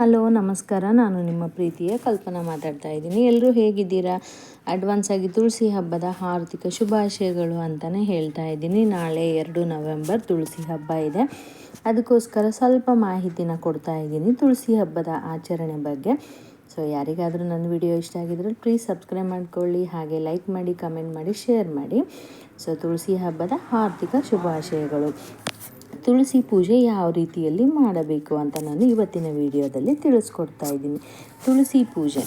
Hello, ನಮಸ್ಕಾರ. ನಾನು ನಿಮ್ಮ ಪ್ರೀತಿಯ ಕಲ್ಪನಾ ಮಾತಾಡ್ತಾ ಇದ್ದೀನಿ. ಎಲ್ಲರೂ ಹೇಗಿದ್ದೀರಾ? ಅಡ್ವಾನ್ಸ್ ಆಗಿ ತುಳಸಿ ಹಬ್ಬದ ಆರ್ಥಿಕ ಶುಭಾಶಯಗಳು ಅಂತಲೇ ಹೇಳ್ತಾ ಇದ್ದೀನಿ. ನಾಳೆ ಎರಡು ನವೆಂಬರ್ ತುಳಸಿ ಹಬ್ಬ ಇದೆ. ಅದಕ್ಕೋಸ್ಕರ ಸ್ವಲ್ಪ ಮಾಹಿತಿನ ಕೊಡ್ತಾ ಇದ್ದೀನಿ ತುಳಸಿ ಹಬ್ಬದ ಆಚರಣೆ ಬಗ್ಗೆ. ಸೊ ಯಾರಿಗಾದರೂ ನನ್ನ ವಿಡಿಯೋ ಇಷ್ಟ ಆಗಿದ್ರೆ ಪ್ಲೀಸ್ ಸಬ್ಸ್ಕ್ರೈಬ್ ಮಾಡ್ಕೊಳ್ಳಿ. ಹಾಗೆ ಲೈಕ್ ಮಾಡಿ ಕಮೆಂಟ್ ಮಾಡಿ ಶೇರ್ ಮಾಡಿ. ಸೊ ತುಳಸಿ ಹಬ್ಬದ ಆರ್ಥಿಕ ಶುಭಾಶಯಗಳು. ತುಳಸಿ ಪೂಜೆ ಯಾವ ರೀತಿಯಲ್ಲಿ ಮಾಡಬೇಕು ಅಂತ ನಾನು ಇವತ್ತಿನ ವಿಡಿಯೋದಲ್ಲಿ ತಿಳಿಸ್ಕೊಡ್ತಾ ಇದ್ದೀನಿ. ತುಳಸಿ ಪೂಜೆ.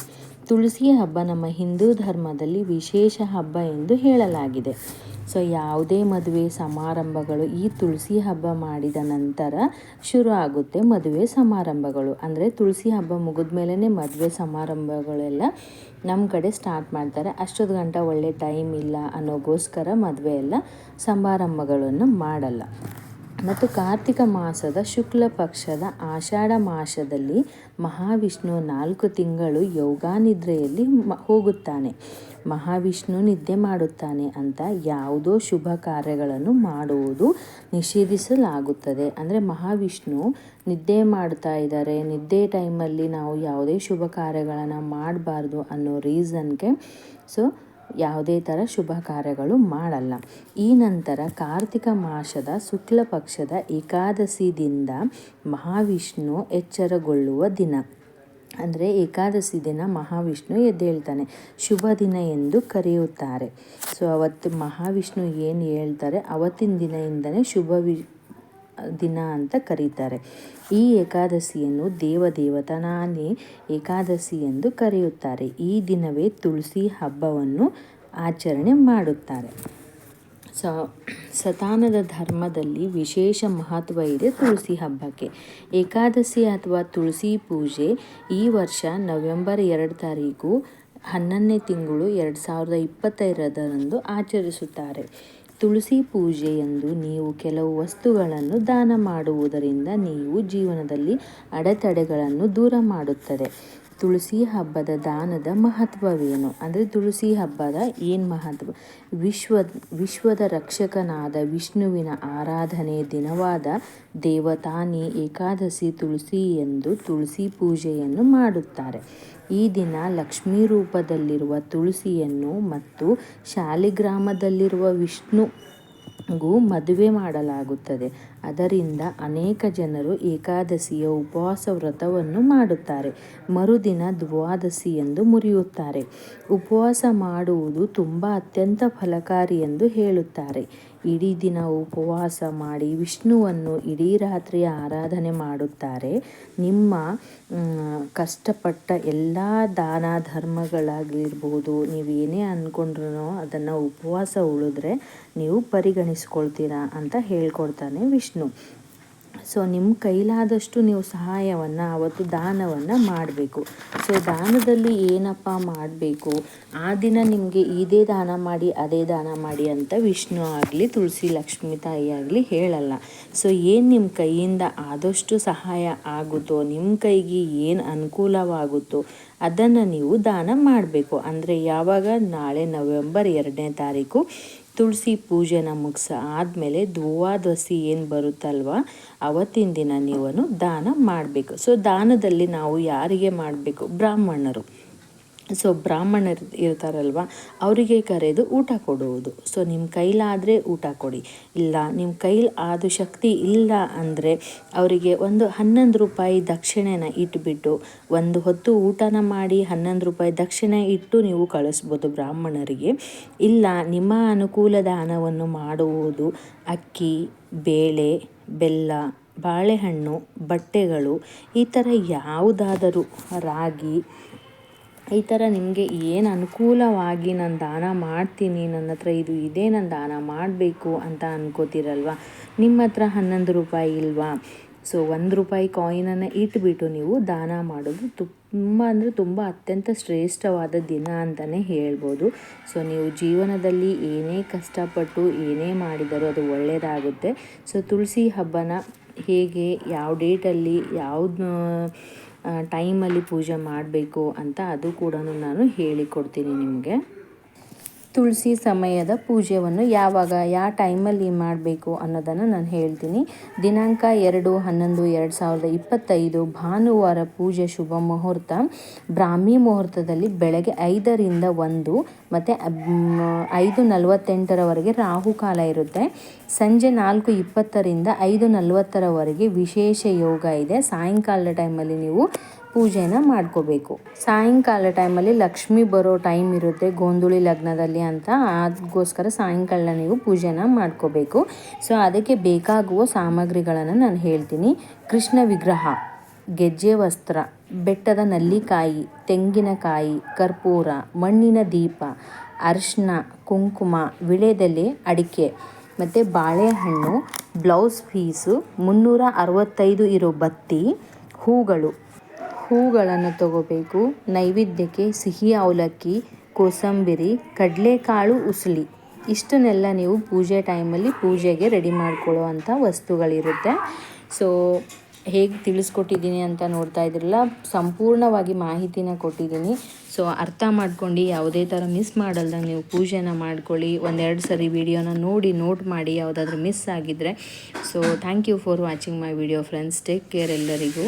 ತುಳಸಿ ಹಬ್ಬ ನಮ್ಮ ಹಿಂದೂ ಧರ್ಮದಲ್ಲಿ ವಿಶೇಷ ಹಬ್ಬ ಎಂದು ಹೇಳಲಾಗಿದೆ. ಸೊ, ಯಾವುದೇ ಮದುವೆ ಸಮಾರಂಭಗಳು ಈ ತುಳಸಿ ಹಬ್ಬ ಮಾಡಿದ ನಂತರ ಶುರು ಆಗುತ್ತೆ ಮದುವೆ ಸಮಾರಂಭಗಳು. ಅಂದರೆ ತುಳಸಿ ಹಬ್ಬ ಮುಗಿದ ಮೇಲೇ ಮದುವೆ ಸಮಾರಂಭಗಳೆಲ್ಲ ನಮ್ಮ ಕಡೆ ಸ್ಟಾರ್ಟ್ ಮಾಡ್ತಾರೆ. ಅಷ್ಟೊತ್ತು ಗಂಟ ಒಳ್ಳೆ ಟೈಮ್ ಇಲ್ಲ ಅನ್ನೋಗೋಸ್ಕರ ಮದುವೆ ಎಲ್ಲ ಸಮಾರಂಭಗಳನ್ನು ಮಾಡಲ್ಲ. ಮತ್ತು ಕಾರ್ತಿಕ ಮಾಸದ ಶುಕ್ಲ ಪಕ್ಷದ ಆಷಾಢ ಮಾಸದಲ್ಲಿ ಮಹಾವಿಷ್ಣು ನಾಲ್ಕು ತಿಂಗಳು ಯೋಗಾನಿದ್ರೆಯಲ್ಲಿ ಹೋಗುತ್ತಾನೆ. ಮಹಾವಿಷ್ಣು ನಿದ್ದೆ ಮಾಡುತ್ತಾನೆ ಅಂತ ಯಾವುದೋ ಶುಭ ಕಾರ್ಯಗಳನ್ನು ಮಾಡುವುದು ನಿಷೇಧಿಸಲಾಗುತ್ತದೆ. ಅಂದರೆ ಮಹಾವಿಷ್ಣು ನಿದ್ದೆ ಮಾಡ್ತಾ ಇದ್ದಾರೆ. ನಿದ್ದೆ ಟೈಮಲ್ಲಿ ನಾವು ಯಾವುದೇ ಶುಭ ಕಾರ್ಯಗಳನ್ನು ಮಾಡಬಾರ್ದು ಅನ್ನೋ ರೀಸನ್ಗೆ ಸೊ ಯಾವುದೇ ಥರ ಶುಭ ಕಾರ್ಯಗಳು ಮಾಡಲ್ಲ. ಈ ನಂತರ ಕಾರ್ತಿಕ ಮಾಸದ ಶುಕ್ಲ ಪಕ್ಷದ ಏಕಾದಶಿದಿಂದ ಮಹಾವಿಷ್ಣು ಎಚ್ಚರಗೊಳ್ಳುವ ದಿನ. ಅಂದರೆ ಏಕಾದಶಿ ದಿನ ಮಹಾವಿಷ್ಣು ಎದ್ದೇಳ್ತಾನೆ. ಶುಭ ದಿನ ಎಂದು ಕರೆಯುತ್ತಾರೆ. ಸೊ ಅವತ್ತು ಮಹಾವಿಷ್ಣು ಏನು ಹೇಳ್ತಾರೆ? ಅವತ್ತಿನ ದಿನದಿಂದನೇ ಶುಭ ವಿ ದಿನ ಅಂತ ಕರೀತಾರೆ. ಈ ಏಕಾದಶಿಯನ್ನು ದೇವ ದೇವತನಾನೇ ಏಕಾದಶಿ ಎಂದು ಕರೆಯುತ್ತಾರೆ. ಈ ದಿನವೇ ತುಳಸಿ ಹಬ್ಬವನ್ನು ಆಚರಣೆ ಮಾಡುತ್ತಾರೆ. ಸ, ಸತಾನದ ಧರ್ಮದಲ್ಲಿ ವಿಶೇಷ ಮಹತ್ವ ಇದೆ ತುಳಸಿ ಹಬ್ಬಕ್ಕೆ. ಏಕಾದಶಿ ಅಥವಾ ತುಳಸಿ ಪೂಜೆ ಈ ವರ್ಷ ನವೆಂಬರ್ ಎರಡು ತಾರೀಕು ಹನ್ನೊಂದನೇ ತಿಂಗಳು ಎರಡು ಸಾವಿರದ ಇಪ್ಪತ್ತೈದರಂದು ಆಚರಿಸುತ್ತಾರೆ. ತುಳಸಿ ಪೂಜೆಯಂದು ನೀವು ಕೆಲವು ವಸ್ತುಗಳನ್ನು ದಾನ ಮಾಡುವುದರಿಂದ ನೀವು ಜೀವನದಲ್ಲಿ ಅಡೆತಡೆಗಳನ್ನು ದೂರ ಮಾಡುತ್ತದೆ. ತುಳಸಿ ಹಬ್ಬದ ದಾನದ ಮಹತ್ವವೇನು? ಅಂದರೆ ತುಳಸಿ ಹಬ್ಬದ ಏನು ಮಹತ್ವ? ವಿಶ್ವ, ವಿಶ್ವದ ರಕ್ಷಕನಾದ ವಿಷ್ಣುವಿನ ಆರಾಧನೆ ದಿನವಾದ ದೇವತಾನಿ ಏಕಾದಶಿ ತುಳಸಿ ಎಂದು ತುಳಸಿ ಪೂಜೆಯನ್ನು ಮಾಡುತ್ತಾರೆ. ಈ ದಿನ ಲಕ್ಷ್ಮೀ ರೂಪದಲ್ಲಿರುವ ತುಳಸಿಯನ್ನು ಮತ್ತು ಶಾಲಿಗ್ರಾಮದಲ್ಲಿರುವ ವಿಷ್ಣು ಗೂ ಮದುವೆ ಮಾಡಲಾಗುತ್ತದೆ. ಅದರಿಂದ ಅನೇಕ ಜನರು ಏಕಾದಶಿಯ ಉಪವಾಸ ವ್ರತವನ್ನು ಮಾಡುತ್ತಾರೆ. ಮರುದಿನ ದ್ವಾದಶಿ ಎಂದು ಮುರಿಯುತ್ತಾರೆ. ಉಪವಾಸ ಮಾಡುವುದು ತುಂಬ ಅತ್ಯಂತ ಫಲಕಾರಿ ಎಂದು ಹೇಳುತ್ತಾರೆ. ಇಡೀ ದಿನ ಉಪವಾಸ ಮಾಡಿ ವಿಷ್ಣುವನ್ನು ಇಡೀ ರಾತ್ರಿ ಆರಾಧನೆ ಮಾಡುತ್ತಾರೆ. ನಿಮ್ಮ ಕಷ್ಟಪಟ್ಟ ಎಲ್ಲ ದಾನ ಧರ್ಮಗಳಾಗಿರ್ಬೋದು ನೀವು ಏನೇ ಅಂದ್ಕೊಂಡ್ರೂ ಅದನ್ನು ಉಪವಾಸ ಉಳಿದ್ರೆ ನೀವು ಪರಿಗಣಿಸ್ಕೊಳ್ತೀರಾ ಅಂತ ಹೇಳ್ಕೊಡ್ತಾನೆ ವಿಷ್ಣು. ಸೊ ನಿಮ್ಮ ಕೈಲಾದಷ್ಟು ನೀವು ಸಹಾಯವನ್ನು, ಅವತ್ತು ದಾನವನ್ನು ಮಾಡಬೇಕು. ಸೊ ದಾನದಲ್ಲಿ ಏನಪ್ಪ ಮಾಡಬೇಕು? ಆ ದಿನ ನಿಮಗೆ ಇದೇ ದಾನ ಮಾಡಿ, ಅದೇ ದಾನ ಮಾಡಿ ಅಂತ ವಿಷ್ಣು ಆಗಲಿ, ತುಳಸಿ ಲಕ್ಷ್ಮೀ ತಾಯಿ ಆಗಲಿ ಹೇಳಲ್ಲ. ಸೊ ಏನು ನಿಮ್ಮ ಕೈಯಿಂದ ಆದಷ್ಟು ಸಹಾಯ ಆಗುತ್ತೋ ನಿಮ್ಮ ಕೈಗೆ ಏನು ಅನುಕೂಲವಾಗುತ್ತೋ, ಅದನ್ನು ನೀವು ದಾನ ಮಾಡಬೇಕು. ಅಂದರೆ ಯಾವಾಗ? ನಾಳೆ ನವೆಂಬರ್ ಎರಡನೇ ತಾರೀಕು. ತುಳಸಿ ಪೂಜೆನ ಮುಗಿಸ ಆದಮೇಲೆ ದ್ವಾದಶಿ ಏನು ಬರುತ್ತಲ್ವ, ಅವತ್ತಿನ ದಿನ ನೀವು ದಾನ ಮಾಡಬೇಕು. ಸೊ ದಾನದಲ್ಲಿ ನಾವು ಯಾರಿಗೆ ಮಾಡಬೇಕು? ಬ್ರಾಹ್ಮಣರು. ಸೊ ಬ್ರಾಹ್ಮಣರು ಇರ್ತಾರಲ್ವ, ಅವರಿಗೆ ಕರೆದು ಊಟ ಕೊಡುವುದು. ಸೊ ನಿಮ್ಮ ಕೈಲಾದರೆ ಊಟ ಕೊಡಿ. ಇಲ್ಲ ನಿಮ್ಮ ಕೈಲಿ ಆದ ಶಕ್ತಿ ಇಲ್ಲ ಅಂದರೆ ಅವರಿಗೆ ಒಂದು ಹನ್ನೊಂದು ರೂಪಾಯಿ ದಕ್ಷಿಣೆನ ಇಟ್ಟುಬಿಟ್ಟು ಒಂದು ಹೊತ್ತು ಊಟನ ಮಾಡಿ ಹನ್ನೊಂದು ರೂಪಾಯಿ ದಕ್ಷಿಣೆ ಇಟ್ಟು ನೀವು ಕಳಿಸ್ಬೋದು ಬ್ರಾಹ್ಮಣರಿಗೆ. ಇಲ್ಲ, ನಿಮ್ಮ ಅನುಕೂಲದ ಹಣವನ್ನು ಮಾಡುವುದು ಅಕ್ಕಿ, ಬೇಳೆ, ಬೆಲ್ಲ, ಬಾಳೆಹಣ್ಣು, ಬಟ್ಟೆಗಳು, ಈ ಥರ ಯಾವುದಾದರೂ ರಾಗಿ ಈ ಥರ ನಿಮಗೆ ಏನು ಅನುಕೂಲವಾಗಿ ನಾನು ದಾನ ಮಾಡ್ತೀನಿ, ನನ್ನ ಹತ್ರ ಇದು ಇದೇ, ನಾನು ದಾನ ಮಾಡಬೇಕು ಅಂತ ಅನ್ಕೋತಿರಲ್ವ? ನಿಮ್ಮ ಹತ್ರ ಹನ್ನೊಂದು ರೂಪಾಯಿ ಇಲ್ವಾ? ಸೊ ಒಂದು ರೂಪಾಯಿ ಕಾಯಿನನ್ನು ಇಟ್ಬಿಟ್ಟು ನೀವು ದಾನ ಮಾಡೋದು ತುಂಬ ಅಂದರೆ ತುಂಬ ಅತ್ಯಂತ ಶ್ರೇಷ್ಠವಾದ ದಿನ ಅಂತಲೇ ಹೇಳ್ಬೋದು. ಸೊ ನೀವು ಜೀವನದಲ್ಲಿ ಏನೇ ಕಷ್ಟಪಟ್ಟು ಏನೇ ಮಾಡಿದರೂ ಅದು ಒಳ್ಳೆಯದಾಗುತ್ತೆ ಸೊ ತುಳಸಿ ಹಬ್ಬನ ಹೇಗೆ, ಯಾವ ಡೇಟಲ್ಲಿ ಯಾವ್ದು ಟೈಮಲ್ಲಿ ಪೂಜೆ ಮಾಡಬೇಕು ಅಂತ ಅದು ಕೂಡ ನಾನು ಹೇಳಿಕೊಡ್ತೀನಿ ನಿಮಗೆ. ತುಳಸಿ ಸಮಯದ ಪೂಜೆಯನ್ನು ಯಾವಾಗ, ಯಾವ ಟೈಮಲ್ಲಿ ಮಾಡಬೇಕು ಅನ್ನೋದನ್ನು ನಾನು ಹೇಳ್ತೀನಿ. ದಿನಾಂಕ ಎರಡು ಹನ್ನೊಂದು ಎರಡು ಸಾವಿರದ ಇಪ್ಪತ್ತೈದು ಭಾನುವಾರ ಪೂಜೆ ಶುಭ ಮುಹೂರ್ತ. ಬ್ರಾಹ್ಮಿ ಮುಹೂರ್ತದಲ್ಲಿ ಬೆಳಗ್ಗೆ ಐದರಿಂದ ಒಂದು ಮತ್ತು ಐದು ನಲವತ್ತೆಂಟರವರೆಗೆ ರಾಹುಕಾಲ ಇರುತ್ತೆ. ಸಂಜೆ ನಾಲ್ಕು ಇಪ್ಪತ್ತರಿಂದ ಐದು ನಲವತ್ತರವರೆಗೆ ವಿಶೇಷ ಯೋಗ ಇದೆ. ಸಾಯಂಕಾಲದ ಟೈಮಲ್ಲಿ ನೀವು ಪೂಜೆನ ಮಾಡ್ಕೋಬೇಕು. ಸಾಯಂಕಾಲ ಟೈಮಲ್ಲಿ ಲಕ್ಷ್ಮಿ ಬರೋ ಟೈಮ್ ಇರುತ್ತೆ ಗೋಂಧುಳಿ ಲಗ್ನದಲ್ಲಿ ಅಂತ. ಅದಕ್ಕೋಸ್ಕರ ಸಾಯಂಕಾಲ ನೀವು ಪೂಜೆನ ಮಾಡ್ಕೋಬೇಕು. ಸೊ, ಅದಕ್ಕೆ ಬೇಕಾಗುವ ಸಾಮಗ್ರಿಗಳನ್ನು ನಾನು ಹೇಳ್ತೀನಿ. ಕೃಷ್ಣ ವಿಗ್ರಹ, ಗೆಜ್ಜೆ ವಸ್ತ್ರ, ಬೆಟ್ಟದ ನಲ್ಲಿಕಾಯಿ, ತೆಂಗಿನಕಾಯಿ, ಕರ್ಪೂರ, ಮಣ್ಣಿನ ದೀಪ ಅರಿಶಿನ ಕುಂಕುಮ, ವಿಳೆದೆಲೆ, ಅಡಿಕೆ, ಮತ್ತು ಬಾಳೆಹಣ್ಣು, ಬ್ಲೌಸ್ ಪೀಸು, ಮುನ್ನೂರ ಅರವತ್ತೈದು ಇರೋ ಬತ್ತಿ, ಹೂಗಳು. ಹೂಗಳನ್ನು ತಗೋಬೇಕು. ನೈವೇದ್ಯಕ್ಕೆ ಸಿಹಿ ಅವಲಕ್ಕಿ, ಕೋಸಂಬರಿ, ಕಡಲೆಕಾಳು, ಉಸಲಿ. ಇಷ್ಟನ್ನೆಲ್ಲ ನೀವು ಪೂಜೆ ಟೈಮಲ್ಲಿ ಪೂಜೆಗೆ ರೆಡಿ ಮಾಡ್ಕೊಳ್ಳೋ ಅಂಥ ವಸ್ತುಗಳಿರುತ್ತೆ. ಸೊ ಹೇಗೆ ತಿಳಿಸ್ಕೊಟ್ಟಿದ್ದೀನಿ ಅಂತ ನೋಡ್ತಾ ಇದ್ರಲ್ಲ, ಸಂಪೂರ್ಣವಾಗಿ ಮಾಹಿತಿನ ಕೊಟ್ಟಿದ್ದೀನಿ. ಸೊ ಅರ್ಥ ಮಾಡ್ಕೊಂಡು ಯಾವುದೇ ಥರ ಮಿಸ್ ಮಾಡಲ್ದಂಗೆ ನೀವು ಪೂಜೆನ ಮಾಡ್ಕೊಳ್ಳಿ. ಒಂದೆರಡು ಸರಿ ವಿಡಿಯೋನ ನೋಡಿ, ನೋಟ್ ಮಾಡಿ ಯಾವುದಾದ್ರೂ ಮಿಸ್ ಆಗಿದ್ದರೆ so thank you for watching my video friends take care ಎಲ್ಲರಿಗೂ.